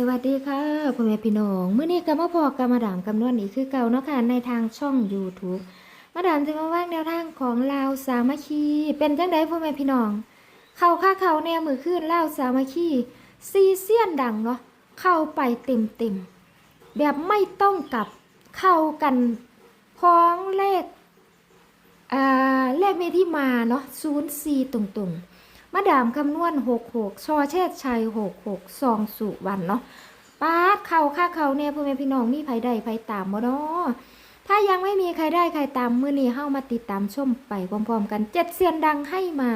สวัสดีค่ะพ่อแม่พี่น้องเมื่อนี้ก็มาพอกับมาดามกำนวนอีกคือเก่าเนาะค่ะในทางช่อง YouTube มาดามจะมาว่างแนวทางของลาวสามัคคี เป็นจังไดพ่อแม่พี่น้อง เข้าค่าเข้าแนวมือขึ้นลาวสามัคคีซีเซียนดังเนาะเข้าไปเต็มเต็มแบบไม่ต้องกลับเข้ากันพ้องเลขอ่าเลขเมที่มาเนาะศูนย์สี่ตรงๆ มาดามคำนวณหกหกชอเชษชัยหกหกซองสุวรรณเนาะป้าเข่าค่าเข่าเนี่ยพ่อแม่พี่น้องมีไผได้ไผตามบ่เนาะถ้ายังไม่มีใครได้ใครตามมือนี้เฮามาติดตามชมไปพร้อมๆกันเจ็ดเซียนดังให้มา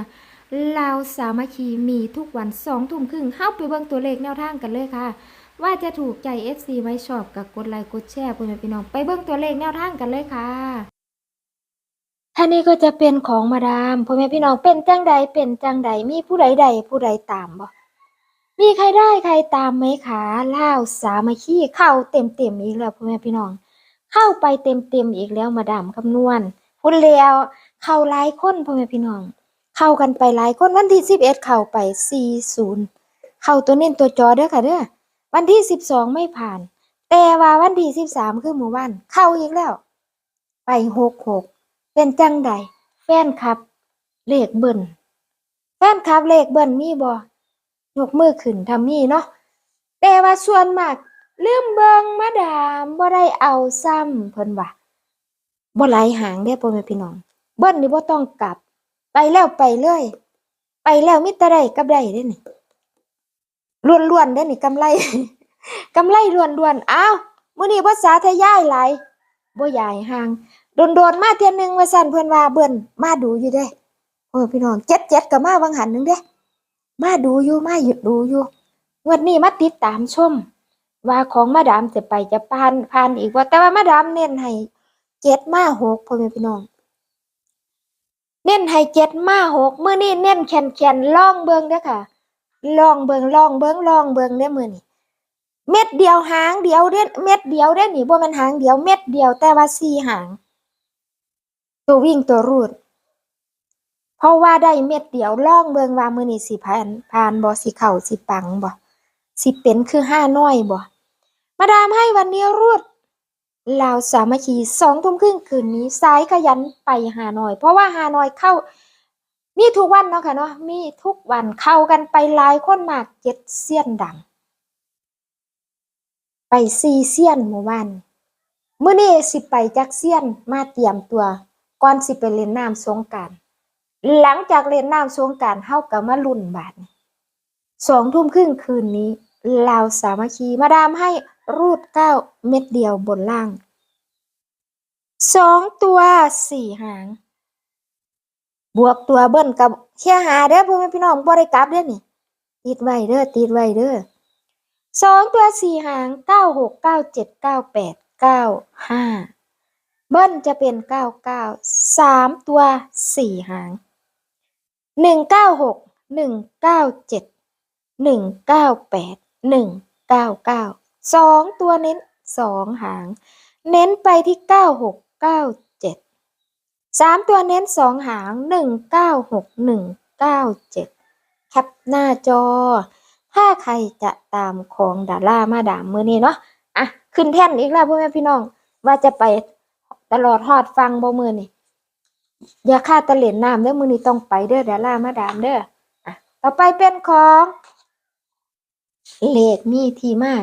ลาวสามัคคีมีทุกวันสองทุ่มครึ่งเฮาไปเบิ่งตัวเลขแนวทางกันเลยค่ะ ว่าจะถูกใจ FC ไว้ชอบกับกดไลค์กดแชร์พ่อแม่พี่น้องไปเบิ่งตัวเลขแนวทางกันเลยค่ะ ท่านี้ก็จะเป็นของมาดามพ่อแม่พี่น้องเป็นจังใดเป็นจังใดมีผู้ใดใดผู้ใดตามบ่มีใครได้ใครตามไหมคะล่าวสามัคคีเข้าเต็มเต็มอีกแล้วพ่อแม่พี่น้อง เข้าไปเต็มเต็มอีกแล้วมาดามคำนวณพูดแล้วเข้าหลายคนพ่อแม่พี่น้อง เข้ากันไปหลายคนวันที่สิบเอ็ดเข้าไปสี่ศูนย์เข้าตัวเน้นตัวจอเด้อค่ะเด้อวันที่สิบสองไม่ผ่าน แต่ว่าวันที่สิบสามคือหมู่บ้านเข้าอีกแล้ว ไปหกหก เป็นจังใดแฟนคลับ เลขเบิ่นแฟนคลับเลขเบิ่นมีบ่ยกมือขึ้นทำมีเนาะแต่ว่าส่วนมากลืมเบิงมาดามบ่ได้เอาซ้ำเพิ่นว่าบ่ไหลหางเด้พ่อแม่พี่น้อง เบิ่นนี่บ่ต้องกลับ ไปแล้วไปเลย ไปแล้วมีแต่ได้กับได้เด้นี่ล้วนๆเด้นี่กำไรกำไรล้วนๆอ้าวมื้อนี้ภาษาไทยย้ายหลายบ่ย้ายห่าง โดนโดนๆมาเทียนหนึ่งว่าสั่นเพื่อนว่าเบิ่นมาดูอยู่เด้โอ้พี่น้องเจ็ดเจ็ดกับมาวังหันหนึ่งเด้ มาดูอยู่มาหยุดดูอยู่งวดนี้มาติดตามชม ว่าของมาดามจะไปจะผ่านผ่านอีกว่า แต่ว่ามาดามเน้นให้เจ็ดมาหกพ่อแม่พี่น้อง เน้นให้เจ็ดมาหกเมื้อนี้เน้นแขนแขนล่องเบิงเด้อค่ะล่องเบิงล่องเบิงล่องเบิงเด้มือนี้เม็ดเดียวหางเดียวเด้เม็ดเดียวเด้นี่บ่แม่นหางเดียวเม็ดเดียวแต่ว่าสี่หาง ตัววิ่งตัวรูด เพราะว่าได้เม็ดเดียวล่องเบิงว่ามือนีสิผ่านผ่านบ่สิเข้าสิปังบ่สิเป็นคือห้าน้อยบ่มาดามให้วันนี้รูดลาวสามัคคีสองทุ่มครึ่งคืนนี้สายขยันไปหาน้อย เพราะว่าหาน้อยเข้า มีทุกวันเนาะค่ะเนาะมีทุกวันเข้ากันไปหลายคนมากเจ็ดเสี้ยนดัง ไปซีเซียนเมื่อวานเมื้อนี้สิไปจักเซียนมาเตรียมตัว ก่อนสิไปเล่นน้ำสงกานต์หลังจากเล่นน้ำสงกานต์เฮาก็มาลุ้นบาดนี้สองทุ่มครึ่งคืนนี้ลาสามัคคีมาดามให้รูดเก้าเม็ดเดียวบนล่างสองตัวสี่หาง บวกตัวเบิ้ลกับแค่หาเด้อพ่อแม่พี่น้องบ่ได้กลับเด้อนี่ติดไว้เด้อติดไว้เด้อสองตัวสี่หางเก้าหกเก้าเจ็ดเก้าแปดเก้าห้า เบิ้ลจะเป็นเก้าเก้าสามตัวสี่หางหนึ่งเก้าหกหนึ่งเก้าเจ็ดหนึ่งเก้าแปดหนึ่งเก้าเก้าสองตัวเน้นสองหาง เน้นไปที่เก้าหกเก้าเจ็ดสามตัวเน้นสองหางหนึ่งเก้าหกหนึ่งเก้าเจ็ดแคปหน้าจอ ถ้าใครจะตามของดารามาดามมือนี้เนาะอะ ขึ้นแท่นอีกแล้วพ่อแม่พี่น้องว่าจะไป ตลอดฮอดฟังบ่มือนี่อย่าค่าตะเหรียญน้ำเด้อมือนี้ต้องไปเด้อเดารามาดามเด้ออะต่อไปเป็นของเลขมีทีมา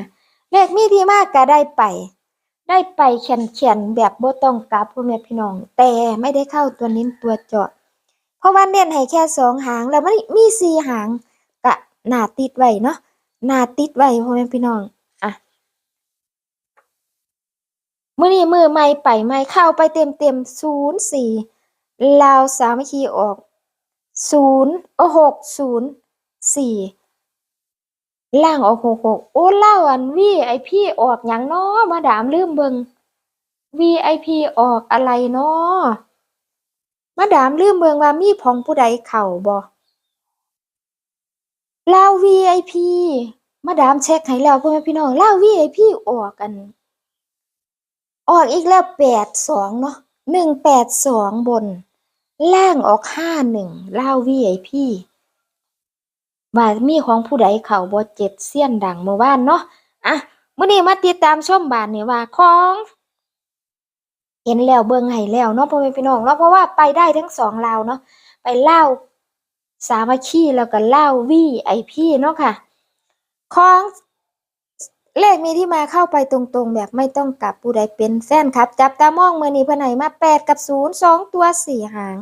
เลขมีทีมาก็ได้ไป ได้ไปเขียนเขียนแบบบ่ต้องกลับพ่อแม่พี่น้อง แต่ไม่ได้เข้าตัวนิ้นตัวเจาะ เพราะว่าเน้นให้แค่สองหางแล้วมันมีสี่หางกะหนาติดไว้เนาะหนาติดไว้พ่อแม่พี่น้อง อะ มื้อนี้มือใหม่ไปใหม่เข้าไปเต็มเต็มศูนย์สี่ลาวสามัคคีออกศูนย์โอหกศูนย์สี่ล่างออกหกหกโอ้เล่าอันวีไอพีออกหยังนาะมาดามลืมเบิง VIP ออกอะไรนาะมาดามลืมเบิงว่ามีของผู้ใดเข้าบ่ล่าว VIP มาดามเช็คให้แล้วพ่อแม่พี่น้องล่าว VIP ออกกัน ออกอีกแล้วแปดสองเนาะหนึ่งแปดสองบน ล่างออกห้าหนึ่งเล่าว VIP ว่ามีของผู้ใดเขาบ่เจ็ดเสี้ยนดังเมื่อวานเนาะอะมื้อนี้มาติดตามชมบานเนี่ยว่าของเห็นแล้วเบิ่งให้แล้วเนาะพ่อแม่พี่น้องเนาะเพราะว่าไปได้ทั้งสองลาวเนาะไปเล่าสามัคคีแล้วก็เล่าว VIP เนาะค่ะของ เลขมีที่มาเข้าไปตรงๆ แบบไม่ต้องกลับผู้ใดเป็นแฟนครับ จับตามองมือนี้เพิ่นให้มาแปดกับศูนย์สองตัวสี่หาง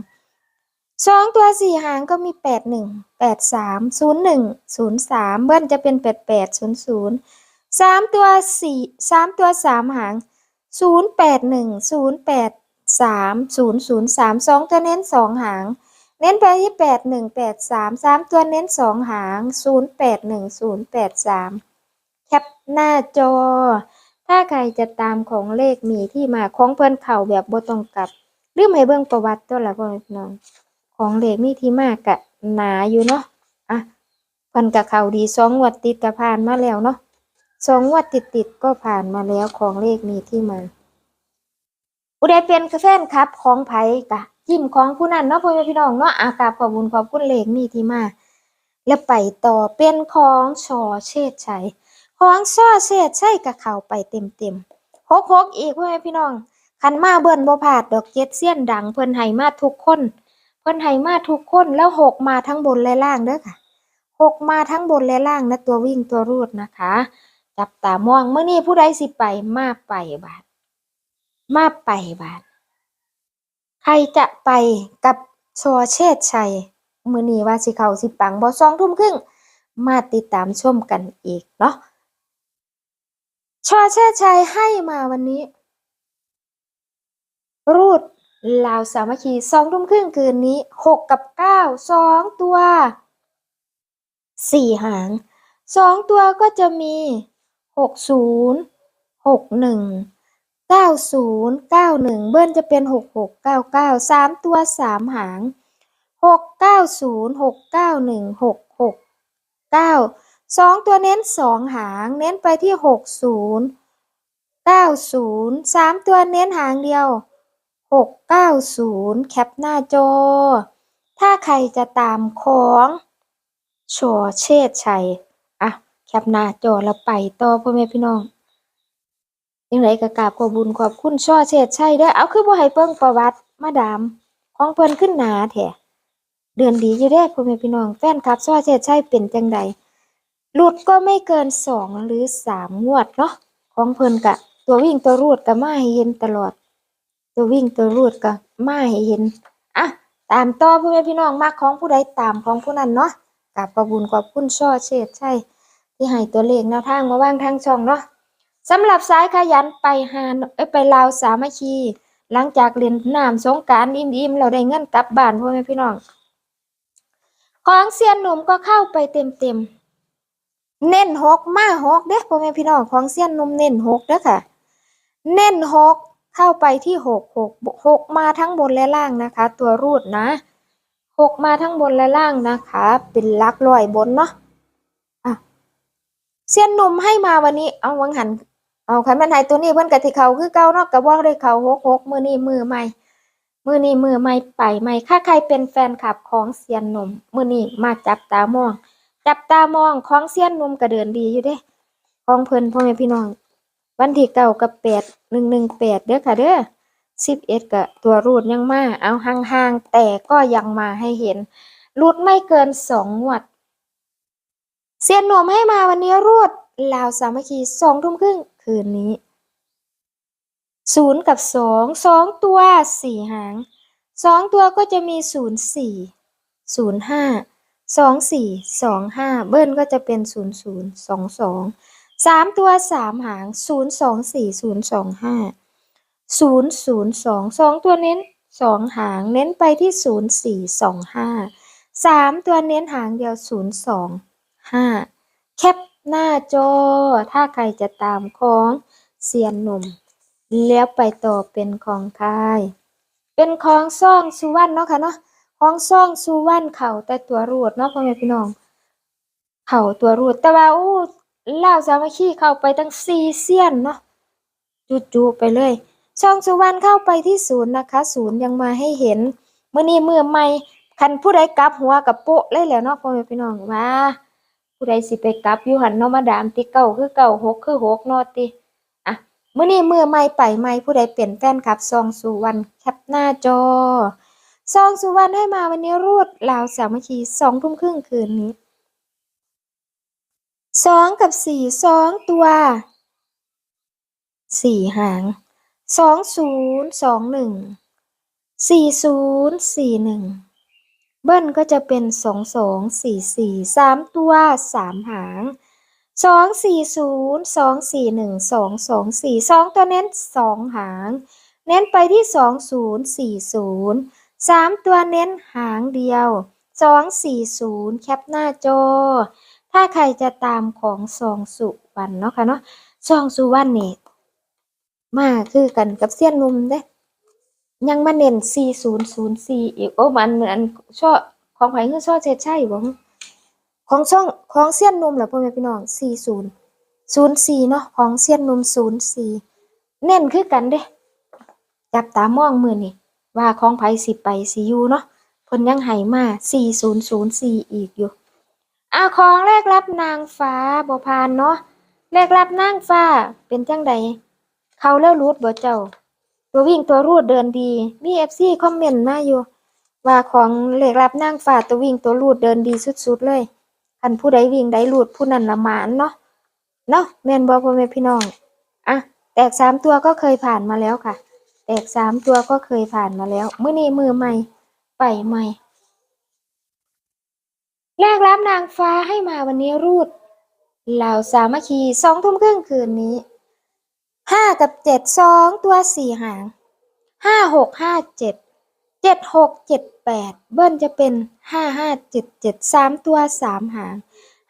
สองตัวสี่หางก็มีแปดหนึ่งแปดสามศูนย์หนึ่งศูนย์สามเบิ้ลจะเป็นแปดแปดศูนย์ศูนย์สามตัวสี่สามตัวสามหางศูนย์แปดหนึ่งศูนย์แปดสามศูนย์ศูนย์สามสองตัวเน้นสองหาง เน้นไปที่แปดหนึ่งแปดสามสามตัวเน้นสองหางศูนย์แปดหนึ่งศูนย์แปดสาม แคปหน้าจอ ถ้าใครจะตามของเลขมีที่มาของเพื่อนเข่าแบบบ่ต้องกับลืมให้เบิ่งประวัติตัวละพ่อพี่น้อง ของเลขมีที่มากะหนาอยู่เนาะอะเพิ่นกะเข้าดีสองงวดติดกะผ่านมาแล้วเนาะสองงวดติดติดก็ผ่านมาแล้วของเลขมีที่มาผู้ใดเป็นแฟนครับของไผ่กะจิ้มของผู้นั้นเนาะพ่อแม่พี่น้องเนาะอากาบขอบคุญขอบคุณเลขมีที่มา แล้วไปต่อเป็นของชอเชษฐ์ชัย ของชอเชษฐ์ชัยกะเขาไปเต็มเต็มๆหกหกอีกพ่อแม่พี่น้องคันมาเบิ่นบ่พลาดดอกเจ็ดเสี้ยนดังเพิ่นให้มาทุกคน เพิ่นให้มาทุกคนแล้วหกมาทั้งบนและล่างเด้อค่ะหกมาทั้งบนและล่างนะตัววิ่งตัวรูดนะคะ จับตามองเมื่อนี้ผู้ใดสิไปมาไปบาท มาไปบาท ใครจะไปกับชอเชษชัยมื้อนี้ว่าสิเข้าสิปังบ่สองทุ่มครึ่งมาติดตามชมกันอีกเนาะ ชอเชษฐ์ชัยให้มาวันนี้ รูดลาวสามัคคีสองทุ่มครึ่งคืนนี้หกกับเก้าสองตัวสี่หางสองตัวก็จะมีหกศูนย์หกหนึ่งเก้าศูนย์เก้าหนึ่งเบิ้ลจะเป็นหกหกเก้าเก้าสามตัวสามหางหกเก้าศูนย์หกเก้าหนึ่งหกหกเก้า สองตัวเน้นสองหาง เน้นไปที่หกศูนย์เก้าศูนย์สามตัวเน้นหางเดียวหกเก้าศูนย์แคปหน้าจอ ถ้าใครจะตามของชอเชษชัย อะ แคปหน้าจอแล้วไปต่อพ่อแม่พี่น้องยังไงก็กราบขอบุญขอบคุณช่อเชษชัยด้อเอาคือบ่ให้เบิ่งประวัติมาดามของเพิ่นขึ้นหนาแท้เดือนดีอยู่เด้พ่อแม่พี่น้องแฟนคลับช่อเชษชัยเป็นจังใด หลุดก็ไม่เกินสองหรือสามงวดเนาะของเพิ่นกะ ตัววิ่งตัวรูดก็มาให้เห็นตลอด ตัววิ่งตัวรูดก็มาให้เห็นอะตามต่อพ่อแม่พี่น้องมักของผู้ใดตามของผู้นั้นเนาะกราบขอบุญขอบคุณช่อเชษฐ์ชัยที่ให้ตัวเลขแนวทางมาว่างทางช่องเนาะสำหรับสายขยันไปหาเอ้ยไปลาวสามัคคี หลังจากเรียนน้ำสงการอิ่มๆเราได้เงินกลับบ้านพ่อแม่พี่น้อง ของเซียนหนุ่มก็เข้าไปเต็มๆ เน้นหกมาหกเด้อพ่อแม่พี่น้องของเซียนนุ่มเน้นหกเด้อค่ะ เน้นหกเข้าไปที่หกหกหกมาทั้งบนและล่างนะคะ ตัวรูดนะหกมาทั้งบนและล่างนะคะ เป็นลักร้อยบนเนาะอะเซียนนุ่มให้มาวันนี้เอาวังหันเอาคันแม่นให้ตัวนี้เพิ่อนกะที่เขาคือเก่าเนาะก็บ่ได้เขาหกหกมือนี้มือใหม่มือนี้มือใหม่ไปใหม่ถ้าใครเป็นแฟนคลับของเซียนหนุ่มมือนี้มาจับตามอง จับตามองของเซียนนุ่มก็เดินดีอยู่เด้ของเพิ่นพ่อแม่พี่น้อง วันที่เก้ากับแปดหนึ่งหนึ่งแปดเด้อค่ะเด้อสิบเอ็ดกับตัวรูดยังมาเอาห่างๆแต่ก็ยังมาให้เห็นรูดไม่เกินสองงวดเซียนหนุ่มให้มาวันนี้รูดลาวสามัคคีสองทุ่มครึ่งคืนนี้ศูนย์กับสองสองตัวสี่หางสองตัวก็จะมีศูนย์สี่ศูนย์ห้า สองสี่สองห้าเบิ้ลก็จะเป็นศูนย์ศูนย์สองสองสามตัวสามหางศูนย์สองสี่ศูนย์สองห้าศูนย์ศูนย์สองสองตัวเน้นสองหางเน้นไปที่ศูนย์สี่สองห้าสามตัวเน้นหางเดียวศูนย์สองห้าแคปหน้าจอ ถ้าใครจะตามของเซียนหนุ่ม แล้วไปต่อเป็นของคาย เป็นของซ่องสุวรรณเนาะค่ะเนาะ ของซ่องสุวรรณเข่าแต่ตัวรูดเนาะพ่อแม่พี่น้อง เข่าตัวรูดแต่ว่าอู้ล่าสามัคคีเข้าไปตั้งสี่เซียนเนาะจู่ๆไปเลยช่องสุวรรณเข้าไปที่ศูนย์นะคะ ศูนย์ยังมาให้เห็นเมื่อนี้มือใหม่คันผู้ใดกลับหัวกับโปะเลยแล้วเนาะพ่อแม่พี่น้องว่าผู้ใดสิไปกลับอยู่หันเนาะมาดามติเก้าคือเก้าหกคือหกนาะติอะเมื้อนี้มือใหม่ไปใหม่ผู้ใดเป็นแฟนคลับซองสุวรรณแคปหน้าจอ ซองสุวรรณให้มาวันนี้รูดลาวสามัคคีสองทุ่มครึ่งคืนนี้สองกับสี่สองตัวสี่หางสองศูนย์สองหนึ่งสี่ศูนย์สี่หนึ่งเบิ้ลก็จะเป็นสองสองสี่สี่สามตัวสามหางสองสี่ศูนย์สองสี่หนึ่งสองสองสี่สองตัวเน้นสองหาง เน้นไปที่สองศูนย์สี่ศูนย์ สามตัวเน้นหางเดียวสองสี่ศูนย์แคปหน้าจอ ถ้าใครจะตามของซองสุวรรณเนาะค่ะเนาะซองสุวรรณนี่มาคือกันกับเสี้ยนนุ่มเด้ยังมาเน้น4004อีกโอ้มันเหมือนช่อของไผคือช่อเจ็ดใช่บ่ของช่องของเสี้ยนนุ่มเหรอพ่อแม่พี่น้อง40 04เนาะของเสี้ยนนุ่ม04เน้นคือกันเด้จับตามองมือนี่ ว่าของไผสิไปสิอยู่เนาะเพิ่นยังให้มา4004 อีกอยู่อ่าของแรกรับนางฟ้าบ่ผ่านเนาะแรกรับนางฟ้าเป็นจังใดเขาแล้วรูดบ่เจ้า ตัววิ่งตัวรูดเดินดีมีเอฟซีคอมเมนต์มาอยู่ ว่าของเลขรับนางฟ้าตัววิ่งตัวรูดเดินดีสุดๆเลยคันผู้ใดวิ่งใดรูดผู้นั้นละหมานเนาะเนาะแม่นบ่พ่อแม่พี่น้องอะแตกสามตัวก็เคยผ่านมาแล้วค่ะ แตกสามตัวก็เคยผ่านมาแล้วมื้อนี้มือใหม่ไปใหม่แรกรับนางฟ้าให้มาวันนี้รูดเหล่าสามัคคีสองทุ่มครึ่งคืนนี้ห้ากับเจ็ดสองตัวสี่หางห้าหกห้าเจ็ดเจ็ดหกเจ็ดแปดเบิ้ลจะเป็นห้าห้าเจ็ดเจ็ดสามตัวสามหาง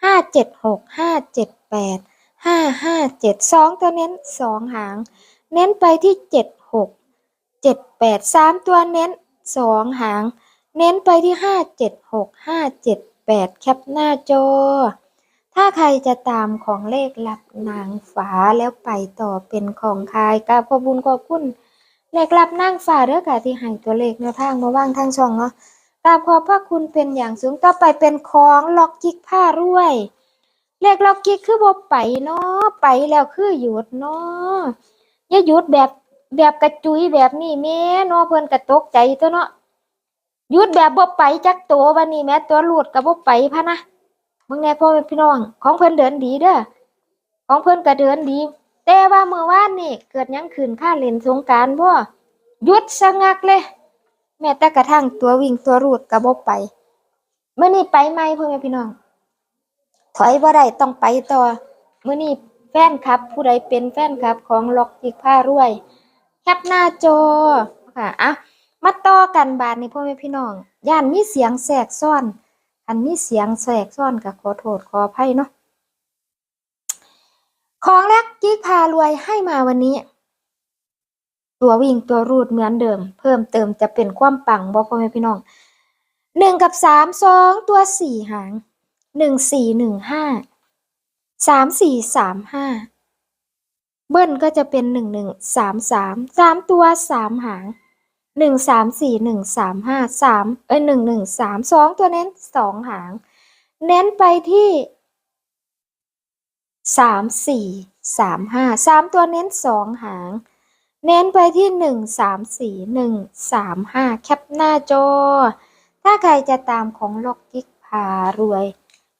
ห้าเจ็ดหกห้าเจ็ดแปดห้าห้าเจ็ดสองตัวเน้นสองหาง เน้นไปที่เจ็ด จ็ดแปดสามตัวเน้นสองหาง เน้นไปที่ห้าเจ็ดหกห้าเจ็ดแปดแคปหน้าจอ ถ้าใครจะตามของเลขลับนางฟ้าแล้วไปต่อเป็นของใครกราบขอบุญขอบคุณเลขลับนางฟ้าเด้อกะที่ให้ตัวเลขแนวทางมาว่างทางช่องเนาะกราบขอบพระคุณเป็นอย่างสูงต่อไปเป็นของล็อกกิกผ้ารวยเลขล็อกกิกคือบ่ไปเนาะไปแล้วคือหยุดเนาะอย่าหยุดแบบ แบบกระจุยแบบนี้แม่นาะเพิ่นก็ตกใจตัวเนาะยุดแบบบ่ไปจักตัววันนี้แม่ตัวหลุดก็บ่ไปพะนะมึงแน่พ่อแม่พี่น้อง ของเพิ่นเดินดีเด้อของเพิ่นก็เดินดี แต่ว่าเมื่อวานนี่เกิดยังขึ้นค่าเล่นสงการบ่หยุดชะงักเลย แม้แต่กระทั่งตัววิ่งตัวรูดก็บ่ไปเมื้อนี้ไปใหมพ่อแม่พี่น้อง ถอยบ่ได้ต้องไปต่อเมื้อนี้แฟนคลับ ผู้ใดเป็นแฟนคลับของล็อกจิกผ้ารวย แคปหน้าจอค่ะอะมาต่อกันบาดนี้พ่อแม่พี่น้อง ย่านมีเสียงแทรกซ้อน อันนี้เสียงแสกซ่อนกับขอโทษขออภัยเนาะของแรกกิ๊กพารวยให้มาวันนี้ ตัววิ่งตัวรูดเหมือนเดิม เพิ่มเติมจะเป็นความปังบอกพ่อแม่พี่น้องหนึ่งกับสามสองตัวสี่หางหนึ่งสี่หนึ่งห้าสามสี่สามห้า เบิ้ลก็จะเป็นหนึ่งหนึ่งสามสามสามตัวสามหางหนึ่งสามสี่หนึ่งสามห้าสามเอ้ยหนึ่งหนึ่งสามสองตัวเน้นสองหาง เน้นไปที่สามสี่สามห้าสามตัวเน้นสองหาง เน้นไปที่หนึ่งสามสี่หนึ่งสามห้าแคปหน้าจอ ถ้าใครจะตามของล็อกกิกพารวย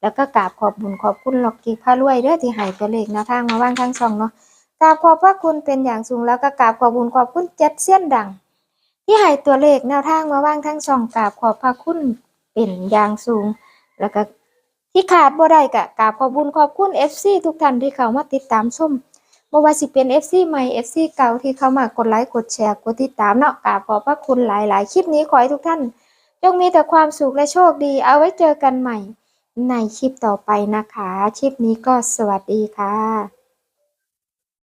แล้วก็กราบขอบบุญขอบคุณล็อกกิกพารวยเด้อที่ให้ตัวเลขนวทางมาว่างทางช่องเนาะ กราบขอบพระคุณเป็นอย่างสูงแล้วก็กราบขอบบุญขอบคุณเจ็ดเสี้ยนดัง ที่ให้ตัวเลขแนวทางมาว่างทั้งช่องกราบขอบพระคุณเป็นอย่างสูง แล้วก็ที่ขาดบ่ได้กะกราบขอบคุญขอบคุณ FC ทุกท่านที่เข้ามาติดตามชมบ่ว่าสิเป็น FC ใหม่ FC เก่าที่เข้ามากดไลค์กดแชร์กดติดตามเนาะกราบขอบพระคุณหลาย ๆ คลิปนี้ขอให้ทุกท่านจงมีแต่ความสุขและโชคดี เอาไว้เจอกันใหม่ ในคลิปต่อไปนะคะ คลิปนี้ก็สวัสดีค่ะ